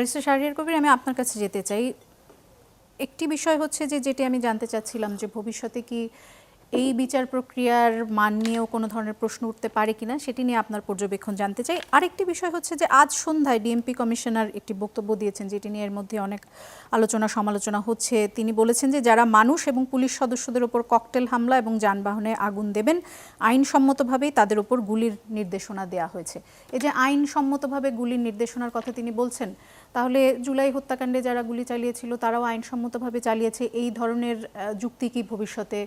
Barrister Shahriar Kabir আমি আপনার কাছে যেতে চাই। একটি বিষয় হচ্ছে যে, যেটি আমি জানতে চাচ্ছিলাম যে, ভবিষ্যতে কি এই বিচার প্রক্রিয়ার মান নিয়েও কোনো ধরনের প্রশ্ন উঠতে পারে কিনা, সেটি নিয়ে আপনার পর্যবেক্ষণ জানতে চাই। আরেকটি বিষয় হচ্ছে যে, আজ সন্ধ্যায় ডিএমপি কমিশনার একটি বক্তব্য দিয়েছেন, যেটি নিয়ে এর মধ্যে অনেক আলোচনা সমালোচনা হচ্ছে। তিনি বলেছেন যে, যারা মানুষ এবং পুলিশ সদস্যদের উপর ককটেল হামলা এবং যানবাহনে আগুন দেবেন, আইনসম্মতভাবেই তাদের উপর গুলির নির্দেশনা দেওয়া হয়েছে। এই যে, আইনসম্মতভাবে গুলির নির্দেশনার কথা তিনি বলছেন তাহলে জুলাই হত্যাকাণ্ডে যারা গুলি চালিয়েছিল তারাও আইনসম্মতভাবে চালিয়েছে। এই ধরনের যুক্তি কি ভবিষ্যতে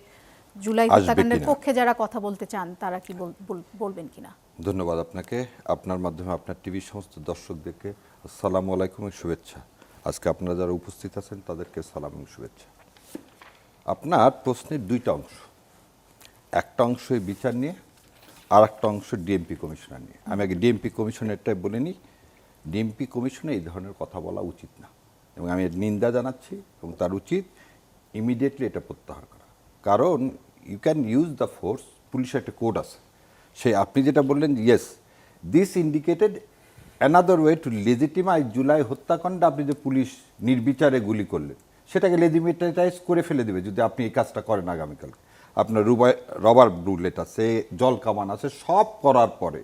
জুলাই হত্যাকাণ্ডের পক্ষে যারা কথা বলতে চান তারা কি বল- বল- বলবেন কিনা? ধন্যবাদ আপনাকে। আপনার মাধ্যমে আপনার টিভির সমস্ত দর্শকদেরকে আসসালামু আলাইকুম শুভেচ্ছা। আজকে আপনারা যারা উপস্থিত আছেন তাদেরকে সালাম এবং শুভেচ্ছা। আপনার প্রশ্নের দুইটা অংশ। একটা অংশ বিচার নিয়ে আর একটা অংশ ডিএমপি কমিশনার নিয়ে। আমি আগে ডিএমপি কমিশনারটাই বলে নিই। ডিএমপি কমিশনে এই ধরনের কথা বলা উচিত না। এবং আমি নিন্দা জানাচ্ছি এবং তার উচিত ইমিডিয়েটলি এটা প্রত্যাহার করা। কারণ you can use the force পুলিশের একটা কোড আছে। সে আপনি যেটা বললেন yes this indicated another way to legitimize July হত্যাকাণ্ড আপনি যে পুলিশ নির্বিচারে গুলি করলেন, সেটাকে লেজিমিটাইজ করে ফেলে দেবে যদি আপনি এই কাজটা করেন আগামীকাল। আপনার রুবাই রবার বুলেট আছে, জল কামান আছে, সব করার পরে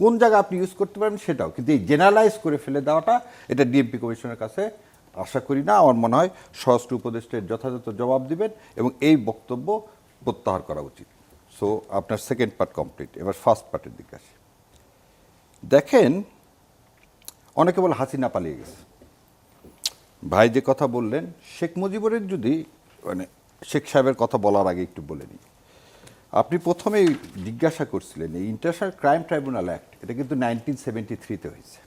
কোন জায়গায় আপনি ইউজ করতে পারেন সেটাও। কিন্তু এই জেনারেলাইজ করে ফেলে দেওয়াটা এটা ডিএমপি কমিশনের কাছে আশা করি না, আমার মনে হয় স্বরাষ্ট্র উপদেষ্টের যথাযথ জবাব দিবেন এবং এই বক্তব্য প্রত্যাহার করা উচিত। সো আপনার সেকেন্ড পার্ট কমপ্লিট এবার ফার্স্ট পার্টের দিকে আসি। দেখেন, অনেকে বলে হাসিনা পালিয়ে গেছে। ভাই যে কথা বললেন, শেখ মুজিবুরের যদি মানে শেখ সাহেবের কথা বলার আগে একটু বলে নিই। আপনি প্রথমেই জিজ্ঞাসা করছিলেন, এই ইন্টারন্যাশনাল ক্রাইম ট্রাইব্যুনাল অ্যাক্ট এটা কিন্তু নাইনটিন সেভেন্টি থ্রিতে হয়েছে।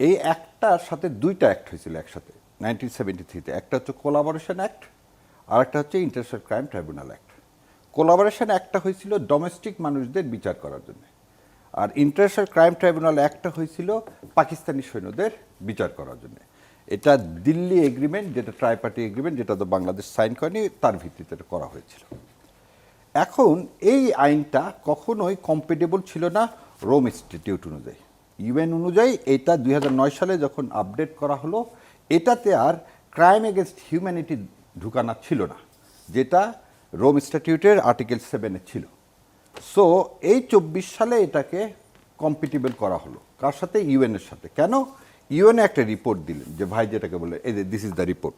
এই অ্যাক্টটার সাথে দুইটা অ্যাক্ট হয়েছিল একসাথে নাইনটিন সেভেন্টি থ্রিতে একটা হচ্ছে কোলাবোরেশন অ্যাক্ট আর একটা হচ্ছে international crime tribunal act collaboration অ্যাক্টটা হয়েছিল ডোমেস্টিক মানুষদের বিচার করার জন্য। আর ইন্টারন্যাশনাল ক্রাইম ট্রাইব্যুনাল অ্যাক্টটা হয়েছিল পাকিস্তানি সৈন্যদের বিচার করার জন্য। এটা দিল্লি এগ্রিমেন্ট যেটা ট্রাইপার্টি এগ্রিমেন্ট যেটা তো বাংলাদেশ সাইন করেনি, তার ভিত্তিতে করা হয়েছিল। এখন এই আইনটা কখনোই কম্পিটেবল ছিল না রোম ইনস্টিটিউট অনুযায়ী। ইউএন অনুযায়ী এটা দুই হাজার নয় সালে যখন আপডেট করা হলো, এটাতে আর ক্রাইম এগেনস্ট হিউম্যানিটি ঢুকানা ছিল না, যেটা রোম ইনস্টিটিউটের আর্টিকেল সেভেনে ছিল। সো এই চব্বিশ সালে এটাকে কম্পিটিবল করা হলো। কার সাথে? ইউএনের সাথে। কেন? ইউএনএ একটা রিপোর্ট দিলেন, যে ভাই যেটাকে বলে, এই যে দিস ইজ দ্য রিপোর্ট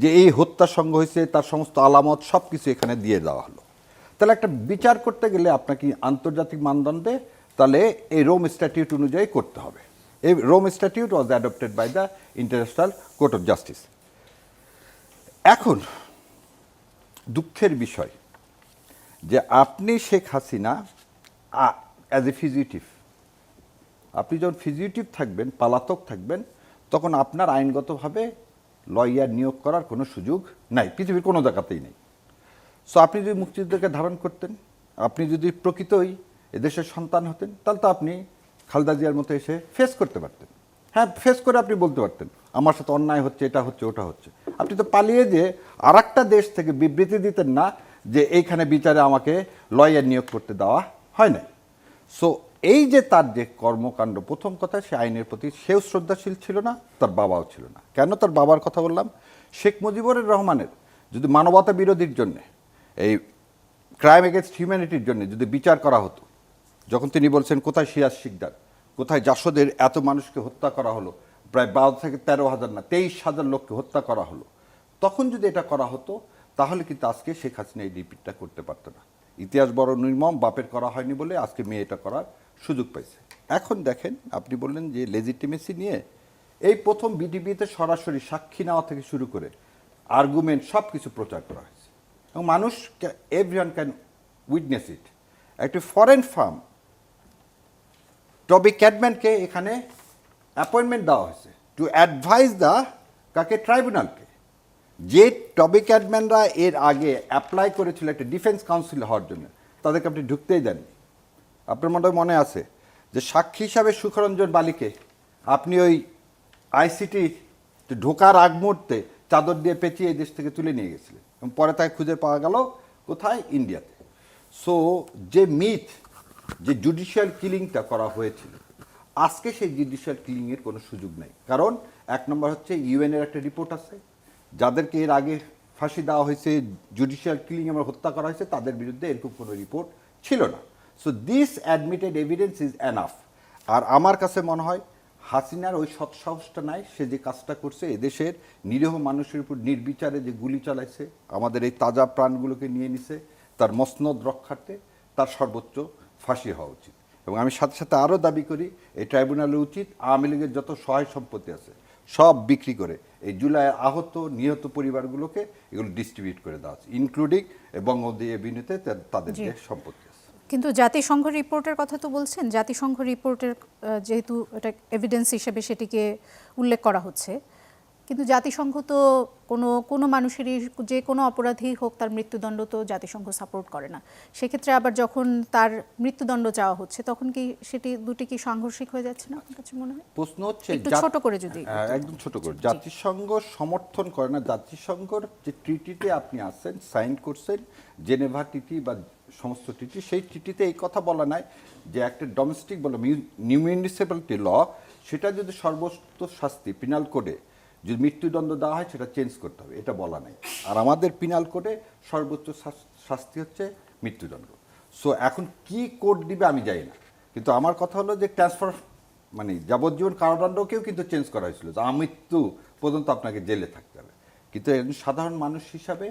যে এই হত্যা সঙ্গ হয়েছে, তার সমস্ত আলামত সব কিছু এখানে দিয়ে দেওয়া হলো। তাহলে একটা বিচার করতে গেলে আপনাকে আন্তর্জাতিক মানদণ্ডে তাহলে এই রোম স্ট্যাটিউট অনুযায়ী করতে হবে। এই Rome statute was adopted by the International Court of Justice এখন, দুঃখের বিষয় যে আপনি Sheikh Hasina as a fugitive আপনি যখন ফিজিটিভ থাকবেন, পালাতক থাকবেন, তখন আপনার আইনগতভাবে লয়ার নিয়োগ করার কোনো সুযোগ নাই, পৃথিবীর কোনো জায়গাতেই নেই। সো আপনি যদি মুক্তিযুদ্ধকে ধারণ করতেন, আপনি যদি প্রকৃতই এদেশের সন্তান হতেন, তাহলে তো আপনি খালদা জিয়ার মতো এসে ফেস করতে পারতেন। হ্যাঁ ফেস করে আপনি বলতে পারতেন, আমার সাথে অন্যায় হচ্ছে, এটা হচ্ছে, ওটা হচ্ছে। আপনি তো পালিয়ে যে আর দেশ থেকে বিবৃতি দিতেন না যে এইখানে বিচারে আমাকে লয়ার নিয়োগ করতে দেওয়া হয় নাই। সো এই যে তার যে কর্মকাণ্ড, প্রথম কথা, সে আইনের প্রতি সেও শ্রদ্ধাশীল ছিল না, তার বাবাও ছিল না। কেন? তার বাবার কথা বললাম, শেখ মুজিবুর রহমানের, যদি মানবতা বিরোধীর জন্যে এই ক্রাইম এগেনস্ট হিউম্যানিটির জন্য যদি বিচার করা হতো, যখন তিনি বলছেন, কোথায় সিরাজ শিকদার? কোথায় জাসদের এত মানুষকে হত্যা করা হলো? প্রায় বারো থেকে তেরো হাজার না, তেইশ হাজার লোককে হত্যা করা হলো। তখন যদি এটা করা হতো, তাহলে কিন্তু আজকে শেখ হাসিনা এই রিপিটটা করতে পারতো না। ইতিহাস বড় নির্মম, বাপের করা হয়নি বলে আজকে মেয়ে এটা করার সুযোগ পাইছে। এখন দেখেন, আপনি বললেন যে লেজিটিমেসি নিয়ে এই প্রথম বিডিপিতে সরাসরি সাক্ষী নেওয়া থেকে শুরু করে আর্গুমেন্ট সব কিছু প্রচার করা হয়েছে। এবং মানুষ এভরিওয়ান ক্যান উইটনেস ইট একটি ফরেন ফার্ম টবি ক্যাডম্যানকে এখানে অ্যাপয়েন্টমেন্ট দেওয়া হয়েছে টু অ্যাডভাইস দ্য কাকে ট্রাইব্যুনালকে যে টবি ক্যাডম্যানরা এর আগে অ্যাপ্লাই করেছিল একটা ডিফেন্স কাউন্সিল হওয়ার জন্য, তাদেরকে আপনি ঢুকতেই দেননি। আপনার মনে মনে আছে যে সাক্ষী হিসাবে সুখরঞ্জন বালিকে আপনি ওই আইসিটি ঢোকার আগ মুহূর্তে চাদর দিয়ে পেঁচিয়ে দেশ থেকে তুলে নিয়ে গেছিলেন। পরে তাকে খুঁজে পাওয়া গেল কোথায়? ইন্ডিয়াতে। সো যে মিথ যে জুডিশিয়াল কিলিংটা করা হয়েছিল, আজকে সেই জুডিশিয়াল কিলিংয়ের কোনো সুযোগ নেই। কারণ এক নম্বর হচ্ছে ইউএনের একটা রিপোর্ট আছে, যাদেরকে এর আগে ফাঁসি দেওয়া হয়েছে জুডিশিয়াল কিলিং আমার হত্যা করা হয়েছে, তাদের বিরুদ্ধে এরকম কোনো রিপোর্ট ছিল না। So this admitted evidence is enough আর আমার কাছে মনে হয় হাসিনার ওই সৎসাহসটা নাই সে যে কাজটা করছে এদেশের নিরীহ মানুষের উপর নির্বিচারে যে গুলি চালাইছে আমাদের এই তাজা প্রাণগুলোকে নিয়ে নিছে তার মসনদ রক্ষার্থে তার সর্বোচ্চ ফাঁসি হওয়া উচিত এবং আমি সাথে সাথে আরও দাবি করি এই ট্রাইব্যুনালের উচিত আওয়ামী লীগের যত সহায় সম্পত্তি আছে সব বিক্রি করে এই জুলাই আহত নিহত পরিবারগুলোকে এগুলো ডিস্ট্রিবিউট করে দেওয়া আছে ইনক্লুডিং বঙ্গবন্ধু এভিনিউতে তাদের। যে সম্পত্তি কিন্তু জাতিসংঘ রিপোর্টের কথা তো বলছেন। জাতিসংঘ রিপোর্টের যেহেতু এটা এভিডেন্স হিসেবে সেটিকে উল্লেখ করা হচ্ছে। কিন্তু জাতিসংঘ তো কোনো কোনো মানুষেরই যে কোনো অপরাধী হোক তার মৃত্যুদণ্ড তো জাতিসংঘ সাপোর্ট করে না। সেক্ষেত্রে আবার যখন তার মৃত্যুদণ্ড চাওয়া হচ্ছে তখন কি সেটি দুটি কি সাংঘর্ষিক হয়ে যাচ্ছে না আপনার কাছে মনে হয়? প্রশ্ন হচ্ছে একটু ছোট করে যদি হ্যাঁ, একদম ছোট করে। জাতিসংঘ সমর্থন করে না। জাতিসংঘর যে ট্রিটিতে আপনি আছেন সাইন করছেন জেনেভা টিটি বা সমস্ত টিটি সেই টিটিতে এই কথা বলা নাই যে একটা ডোমেস্টিক বলে মিউনিসিপ্যালিটি ল সেটা যদি সর্বোচ্চ শাস্তি পিনাল কোডে যদি মৃত্যুদণ্ড দেওয়া হয়, সেটা চেঞ্জ করতে হবে, এটা বলা নাই। আর আমাদের পিনাল কোডে সর্বোচ্চ শাস্তি হচ্ছে মৃত্যুদণ্ড। সো এখন কি কোড দিবে আমি জানি না। কিন্তু আমার কথা হলো যে ট্রান্সফার মানে যাবজ্জীবন কারাদণ্ডকেও কিন্তু চেঞ্জ করা হয়েছিল। যে আমৃত্যু পর্যন্ত আপনাকে জেলে থাকতে হবে। কিন্তু একজন সাধারণ মানুষ হিসাবে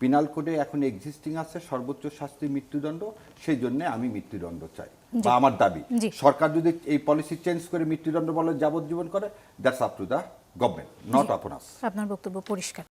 পিনাল কোডে এখন এক্সিস্টিং আছে সর্বোচ্চ শাস্তি মৃত্যুদণ্ড সেই জন্য আমি মৃত্যুদণ্ড চাই। বা আমার দাবি। সরকার যদি এই পলিসি চেঞ্জ করে মৃত্যুদণ্ড বলে যাবজ্জীবন করে that's up to the government not আপন আপনার বক্তব্য পরিষ্কার।